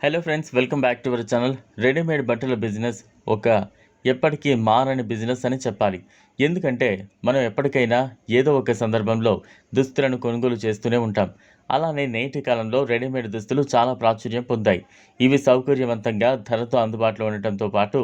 Hello friends welcome back to our channel readymade బట్టల business ఒక ఎప్పటికీ మారని బిజినెస్ అని చెప్పాలి. ఎందుకంటే మనం ఎప్పటికైనా ఏదో ఒక సందర్భంలో దుస్తులను కొనుగోలు చేస్తూనే ఉంటాం. అలానే నేటి కాలంలో రెడీమేడ్ దుస్తులు చాలా ప్రాచుర్యం పొందాయి. ఇవి సౌకర్యవంతంగా ధరతో అందుబాటులో ఉండటంతో పాటు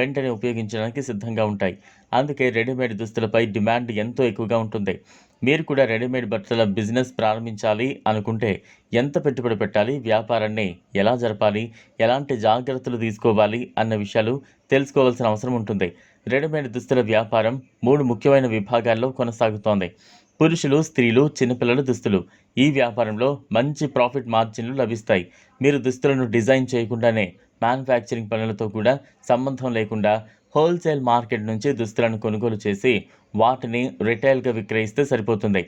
వెంటనే ఉపయోగించడానికి సిద్ధంగా ఉంటాయి. అందుకే రెడీమేడ్ దుస్తులపై డిమాండ్ ఎంతో ఎక్కువగా ఉంటుంది. మీరు కూడా రెడీమేడ్ బట్టల బిజినెస్ ప్రారంభించాలి అనుకుంటే ఎంత పెట్టుబడి పెట్టాలి వ్యాపారాన్ని ఎలా జరపాలి ఎలాంటి జాగ్రత్తలు తీసుకోవాలి అన్న విషయాలు తెలుసుకోవాల్సిన అవసరం ఉంటుంది. రెడీమేడ్ దుస్తుల వ్యాపారం మూడు ముఖ్యమైన విభాగాల్లో కొనసాగుతోంది. పురుషులు స్త్రీలు చిన్నపిల్లల దుస్తులు. ఈ వ్యాపారంలో మంచి ప్రాఫిట్ మార్జిన్లు లభిస్తాయి. మీరు దుస్తులను డిజైన్ చేయకుండానే మ్యానుఫ్యాక్చరింగ్ పనులతో కూడా సంబంధం లేకుండా హోల్సేల్ మార్కెట్ నుంచి దుస్తులను కొనుగోలు చేసి వాటిని రిటైల్గా విక్రయిస్తే సరిపోతుంది.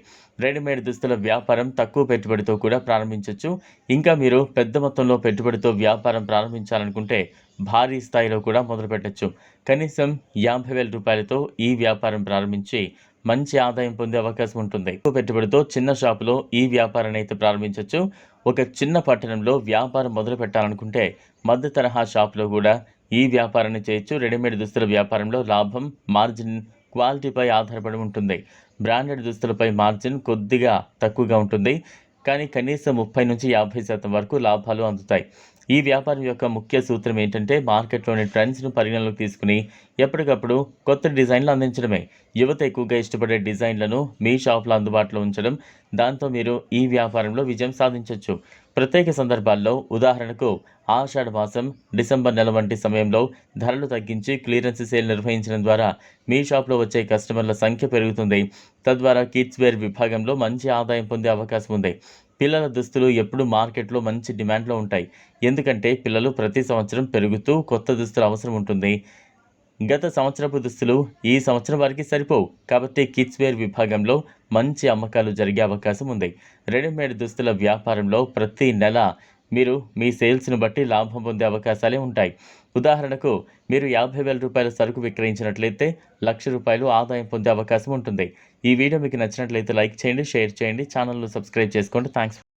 రెడీమేడ్ దుస్తుల వ్యాపారం తక్కువ పెట్టుబడితో కూడా ప్రారంభించవచ్చు ఇంకా మీరు పెద్ద మొత్తంలో పెట్టుబడితో వ్యాపారం ప్రారంభించాలనుకుంటే భారీ స్థాయిలో కూడా మొదలుపెట్టచ్చు కనీసం యాభై వేల రూపాయలతో ఈ వ్యాపారం ప్రారంభించి మంచి ఆదాయం పొందే అవకాశం ఉంటుంది. ఎక్కువ పెట్టుబడితో చిన్న షాపులో ఈ వ్యాపారాన్ని అయితే ప్రారంభించవచ్చు ఒక చిన్న పట్టణంలో వ్యాపారం మొదలు పెట్టాలనుకుంటే మధ్య తరహా షాపులో కూడా ఈ వ్యాపారాన్ని చేయొచ్చు. రెడీమేడ్ దుస్తుల వ్యాపారంలో లాభం మార్జిన్ క్వాలిటీపై ఆధారపడి ఉంటుంది. బ్రాండెడ్ దుస్తులపై మార్జిన్ కొద్దిగా తక్కువగా ఉంటుంది. కానీ కనీసం ముప్పై నుంచి యాభై శాతం వరకు లాభాలు అందుతాయి. ఈ వ్యాపారం యొక్క ముఖ్య సూత్రం ఏంటంటే మార్కెట్లోని ట్రెండ్స్ను పరిగణలోకి తీసుకుని ఎప్పటికప్పుడు కొత్త డిజైన్లు అందించడమే. యువత ఎక్కువగా ఇష్టపడే డిజైన్లను మీ షాప్లో అందుబాటులో ఉంచడం దాంతో మీరు ఈ వ్యాపారంలో విజయం సాధించవచ్చు ప్రత్యేక సందర్భాల్లో ఉదాహరణకు ఆషాఢ మాసం డిసెంబర్ నెల వంటి సమయంలో ధరలు తగ్గించి క్లియరెన్స్ సేల్ నిర్వహించడం ద్వారా మీ షాప్లో వచ్చే కస్టమర్ల సంఖ్య పెరుగుతుంది. తద్వారా కిడ్స్ వేర్ విభాగంలో మంచి ఆదాయం పొందే అవకాశం ఉంది. పిల్లల దుస్తులు ఎప్పుడు మార్కెట్లో మంచి డిమాండ్లో ఉంటాయి. ఎందుకంటే పిల్లలు ప్రతి సంవత్సరం పెరుగుతూ కొత్త దుస్తులు అవసరం ఉంటుంది. గత సంవత్సరపు దుస్తులు ఈ సంవత్సరం వారికి సరిపోవు. కాబట్టి కిడ్స్ వేర్ విభాగంలో మంచి అమ్మకాలు జరిగే అవకాశం ఉంది. రెడీమేడ్ దుస్తుల వ్యాపారంలో ప్రతి నెల మీరు మీ సేల్స్ను బట్టి లాభం పొందే అవకాశాలే ఉంటాయి. ఉదాహరణకు మీరు యాభై వేల రూపాయల సరుకు విక్రయించినట్లయితే లక్ష రూపాయలు ఆదాయం పొందే అవకాశం ఉంటుంది. ఈ వీడియో మీకు నచ్చినట్లయితే లైక్ చేయండి షేర్ చేయండి ఛానల్ను సబ్స్క్రైబ్ చేసుకోండి. థ్యాంక్స్